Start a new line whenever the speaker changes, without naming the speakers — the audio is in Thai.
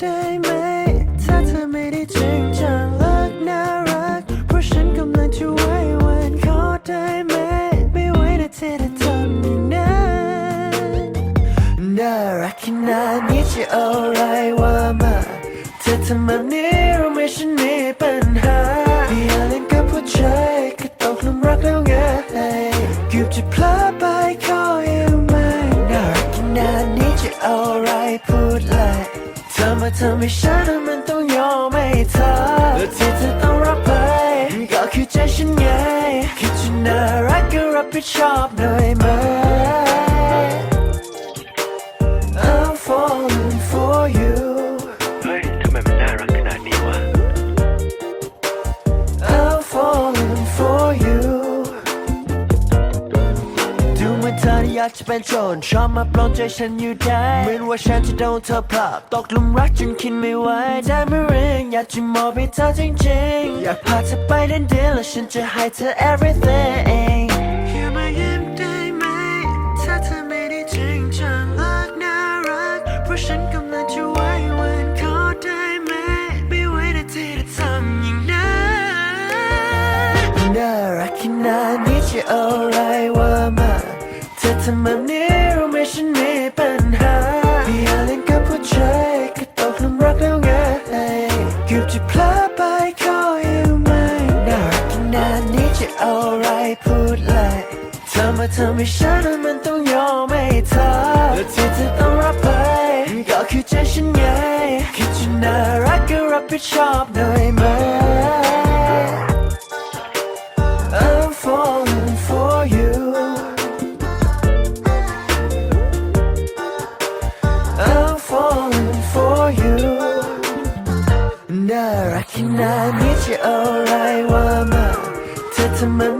ได้ไหม ถ้าเธอไม่ได้จริงจังเลิกน่ารัก เพราะฉันกำลังจะไว้วันขอได้ไหม ไม่ไหวนะเธอจะทำอย่างนั้นน่ารักขนาดนี้จะเอาอะไรว่ามาเธอทำแบบนี้รู้ไหมฉันมีปัญหาอย่าเล่นกับหัวใจก็ตกหลุมรักแล้วไงเกือบจะพลาดไปขออยู่ไหมน่ารักขนาดนี้จะเอาอะไรพูดเลย ธอมาทำให้ฉันมันต้องยอมให้เธอและที่เธอต้องรับไป ก็คือใจฉันไงคิดจะน่ารักก็รับผิดชอบหน่อยไหม อนเธอที่อยากจะเป็นโจรชอบมาปลงใจฉันอยู่ได้เหมือนว่าฉันจะโดนเธอผลักตกหลุมรักจนคิดไม่ไหวได้ไม่เรื่องอยากจะมอบให้เธอจริงๆ อยากพาเธอไปเดินเดียวและฉันจะให้เธอ everything แค่มายิ้มได้ไหมถ้าเธอไม่ได้จริงจังเลิกน่ารักเพราะฉันกำลังจะไว้วันขอได้ไหมไม่ไหวนะที่จะทำอย่างนั้นน่ารักขนาดนี้จะเอาอะไรว่ามาเธอ ทำแบบนี้รู้ไหมฉันมีปัญหาอย่าเล่นกับหัวใจก็ตกหลุมรักแล้วไงเกือบจะพลาดไปขออยู่ไหมน่ารักขนาดนี้จะเอาอะไรพูดเลยเธอมาทำให้ฉันมันต้องยอมให้เธอและที่เธอต้องรับไปก็คือใจฉันไงคิดจะน่ารักก็รับผิดชอบหน่อยไหม น่ารักขนาดนี้